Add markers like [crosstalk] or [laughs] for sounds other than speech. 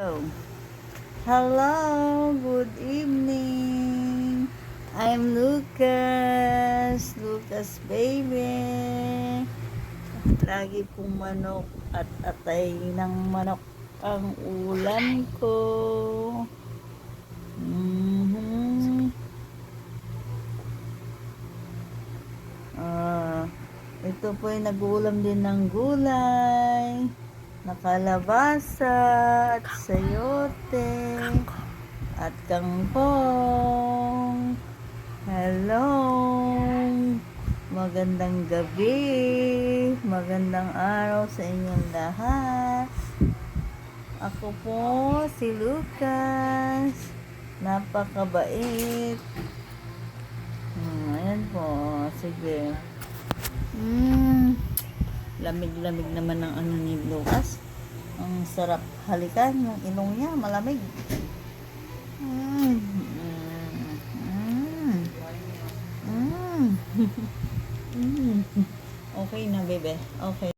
Oh. Hello, good evening. I'm Lucas, Lucas baby. Lagi pong manok at atay ng manok ang ulam ko. Mhm. Ah, ito po ay nag-ulam din ng gulay nakalabasa at sayote at kangkong. Hello! Magandang gabi, magandang araw sa inyong lahat. Ako po si Lucas. Napakabait. Hmm, ayan po, sige. Lamig-lamig naman ng ano ni Lucas. Ang sarap halikan yung ilong niya, malamig. Mm. Mm. Mm. [laughs] Mm. Okay na, bebe. Okay.